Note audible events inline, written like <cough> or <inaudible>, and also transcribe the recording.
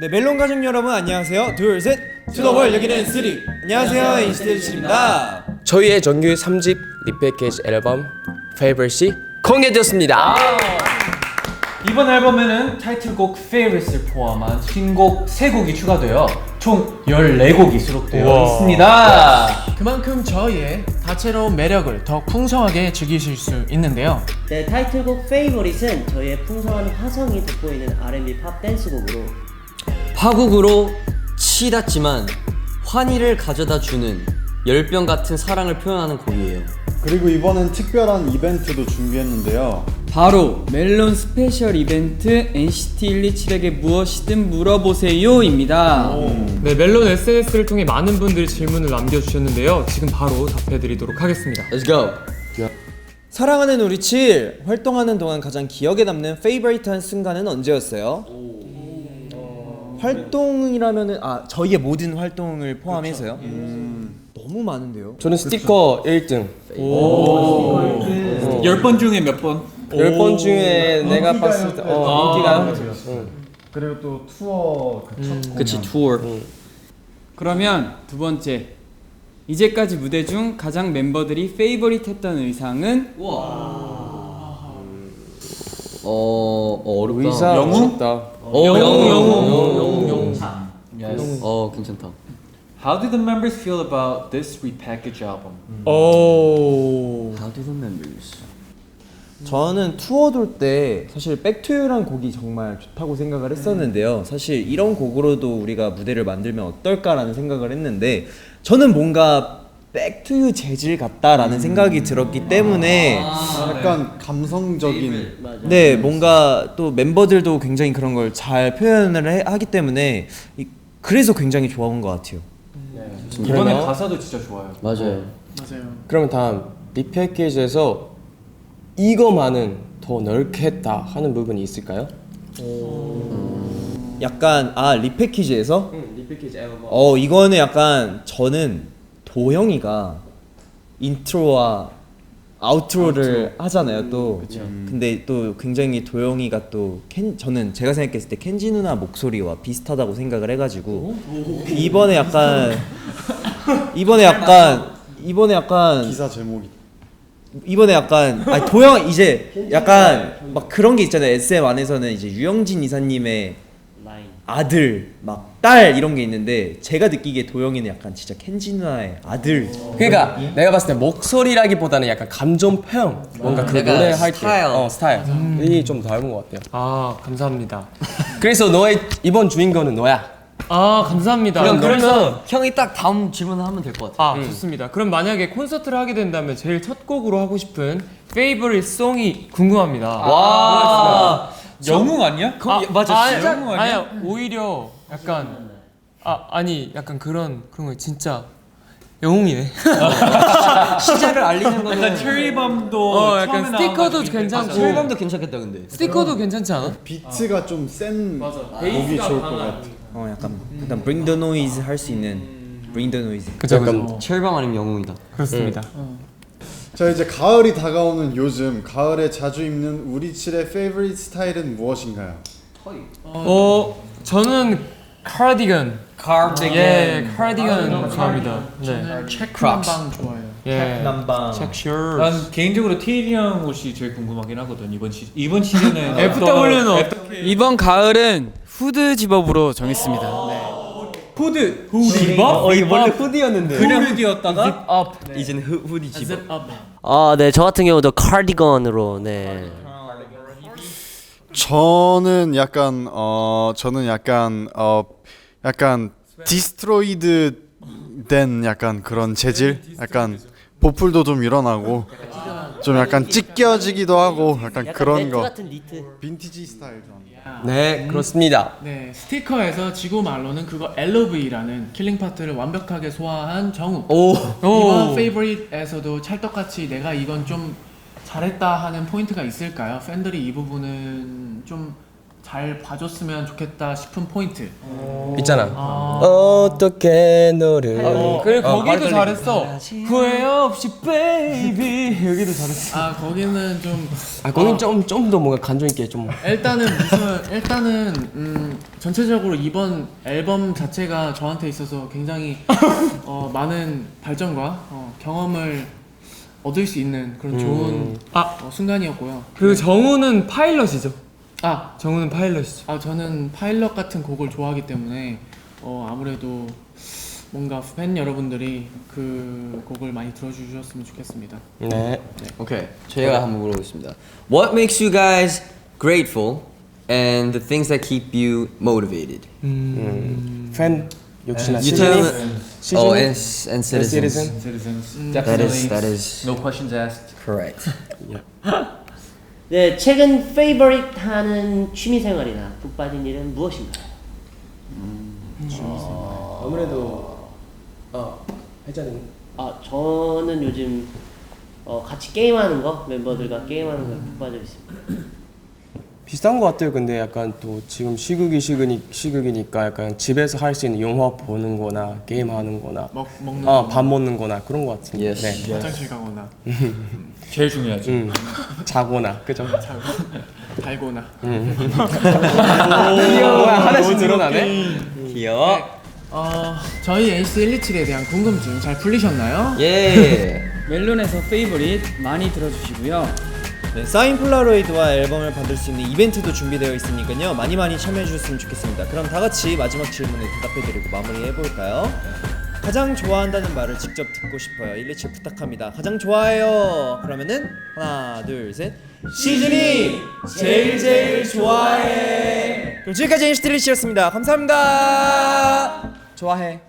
네 멜론 가족 여러분 안녕하세요. 둘셋. 투더월 여기는 쓰리. 안녕하세요 인스테이션입니다. 저희의 정규 3집 리패키지 앨범 Favorite이 공개되었습니다. 이번 앨범에는 타이틀곡 Favorites를 포함한 신곡 3곡이 추가되어 총 14곡이 수록되어 있습니다. 그만큼 저희의 다채로운 매력을 더 풍성하게 즐기실 수 있는데요. 네, 타이틀곡 Favorite은 저희의 풍성한 화성이 돋보이는 R&B 팝 댄스곡으로 파국으로 치닫지만 환희를 가져다 주는 열병 같은 사랑을 표현하는 곡이에요. 그리고 이번엔 특별한 이벤트도 준비했는데요. 바로 멜론 스페셜 이벤트 NCT 127에게 무엇이든 물어보세요입니다. 네, 멜론 SNS를 통해 많은 분들이 질문을 남겨주셨는데요. 지금 바로 답해드리도록 하겠습니다. Let's go. 사랑하는 우리 칠 활동하는 동안 가장 기억에 남는 페이버릿한 순간은 언제였어요? 활동이라면은 아 저희의 모든 활동을 포함해서요. 너무 많은데요. 저는 스티커 1등. 10번 중에 몇 번? 10번 중에 내가 봤을 때 어, 인기가 그리고 또 투어 그첫 그치 투어. 그러면 두 번째. 이제까지 무대 중 가장 멤버들이 페이버릿 했던 의상은 어, 어 어렵다. 의사 영웅? 멋있다. 어, 영웅 영웅 영웅. 어 괜찮다. How do the members feel about this repackaged album? 오. How do the members? 저는 투어 돌 때 사실 백투유란 곡이 정말 좋다고 생각을 했었는데요. 사실 이런 곡으로도 우리가 무대를 만들면 어떨까라는 생각을 했는데 저는 뭔가 백투유 재질 같다라는 생각이 들었기 때문에 약간 감성적인 네 뭔가 또 멤버들도 굉장히 그런 걸 잘 표현을 해- 하기 때문에 이- 그래서 굉장히 좋아한 것 같아요. 이번에 그러네요. 가사도 진짜 좋아요 맞아요. 맞아요. 그러면 다음 리패키지에서 이거만은 더 넓게 했다 하는 부분이 있을까요? 약간 아 리패키지에서 어 이거는 약간 저는 도영이가 인트로와 아우트로를 하잖아요 또. 근데 또 굉장히 도영이가 또 켄, 저는 제가 생각했을 때 켄지 누나 목소리와 비슷하다고 생각을 해가지고 이번에 약간 이번에 약간 이번에 약간 기사 제목이. 이번에 약간 아니 도영 이제 약간 막 그런 게 있잖아요 SM 안에서는 이제 유영진 이사님의 라인 아들 막 딸 이런 게 있는데 제가 느끼기에 도영이는 약간 진짜 켄지 누나의 아들 그러니까 내가 봤을 때 목소리라기보다는 약간 감정 표현 뭔가 그 약간 노래 할때 스타일. 어, 스타일 이 좀 닮은 것 같아요. 아, 감사합니다. <laughs> 그래서 너의 이번 주인공은 너야. 아, 감사합니다. 그럼 그러면 그래서 형이 딱 다음 질문을 하면 될 것 같아. 아, 좋습니다. 그럼 만약에 콘서트를 하게 된다면 제일 첫 곡으로 하고 싶은 페이버릿 송이 궁금합니다. 와. 영웅 아니야? 아, 맞아, 아니, 진짜 영웅 아니야? 아니야, 오히려 약간 아, 아니, 약간 그런 그런 거 진짜 영웅이네. <laughs> 시작을 알리는 거는 약간 체리밤도 어, 약간 처음에 스티커도 괜찮고. 실감도 괜찮겠다 근데. 스티커도 괜찮지 않아? 비트가 좀 센 곡이 좋을 것 같아. 어 약간 일단 Bring the Noise 할 수 있는 Bring the Noise 그죠, 약간 그죠. 체리밤 아니면 영웅이다. 그렇습니다. 자 이제 가을이 다가오는 요즘 가을에 자주 입는 우리 칠의 favorite 스타일은 무엇인가요? 어, 저는 카디건. 카디건. 예, 카디건 좋아합니다. 네. 저는 체크남방 좋아해요. 예. 남방 섹슈. 난 개인적으로 테일이 형 옷이 제일 궁금하긴 하거든 이번 시 이번 시즌에 <laughs> FW는 어, 이번 가을은 후드 집업으로 정했습니다. 후드. 집업? 어 이게 원래 후디였는데. 그냥 후디였다가? 이제는 후, 후디 집업. 아, 네, 저 같은 경우도 카디건으로 네. 저는 약간 어 저는 약간 어 약간 디스트로이드 된 약간 그런 재질? 약간 보풀도 좀 일어나고 좀 약간 찢겨지기도 하고 약간 그런 거 같은 니트. 빈티지 스타일 좀. 네 그렇습니다. 네, 스티커에서 지구 말로는 그거 LOV라는 킬링 파트를 완벽하게 소화한 정우. 오. 이번 페이버릿에서도 찰떡같이 내가 이건 좀 잘했다 하는 포인트가 있을까요? 팬들이 이 부분은 좀 잘 봐줬으면 좋겠다 싶은 포인트. 있잖아. 아, 어떻게 너를 어, 그래 어, 거기도 잘했어. 후회 없이 베이비 <laughs> 여기도 잘했어. 아 거기는 좀 아 거긴 좀 좀 더 뭔가 감정 있게 좀 일단은 무슨 일단은 음, 전체적으로 이번 앨범 자체가 저한테 있어서 굉장히 어, 많은 발전과 어, 경험을 얻을 수 있는 그런 좋은 아. 어, 순간이었고요. 그 정우는 파일럿이죠. 아, 정우는 파일럿이죠. 아 저는 파일럿 같은 곡을 좋아하기 때문에 어, 아무래도 뭔가 팬 여러분들이 그 곡을 많이 들어주셨으면 좋겠습니다. 네. 오케이. 제가 한번 물어보겠습니다. What makes you guys grateful and the things that keep you motivated? 팬 역시나 시즌이 Oh, and, and citizens. citizen. That is that is No questions asked. correct. 네, 최근 페이버릿 하는 취미 생활이나 푹 빠진 일은 무엇인가요? 아무래도 어 회장님. 아, 저는 요즘 어, 같이 게임하는 거 멤버들과 게임하는 거에 푹 빠져 있습니다. 비슷한 것 같아요. 근데 약간 또 지금 시국이 시국이 시국이니까 약간 집에서 할 수 있는 영화 보는 거나 게임 하는 거나 먹 먹는 아, 거, 밥 먹는 거나 그런 것 같은데. Yes. 네. 화장실 가거나 제일 중요하죠. 음. 자거나 그죠? <laughs> 자고 달고나. 귀여워. 하나씩 늘어나네. 귀여워. 어, 저희 NCT 127에 대한 궁금증 잘 풀리셨나요? 예. <laughs> 멜론에서 페이보릿 많이 들어주시고요. 네, 사인 폴라로이드와 앨범을 받을 수 있는 이벤트도 준비되어 있으니까요. 많이 많이 참여해 주셨으면 좋겠습니다. 그럼 다 같이 마지막 질문에 대답해 드리고 마무리해 볼까요? 가장 좋아한다는 말을 직접 듣고 싶어요. 127 부탁합니다. 가장 좋아해요. 그러면은 하나, 둘, 셋. 시즌이 제일 제일 좋아해. 그럼 지금까지 127였습니다. 감사합니다. 좋아해.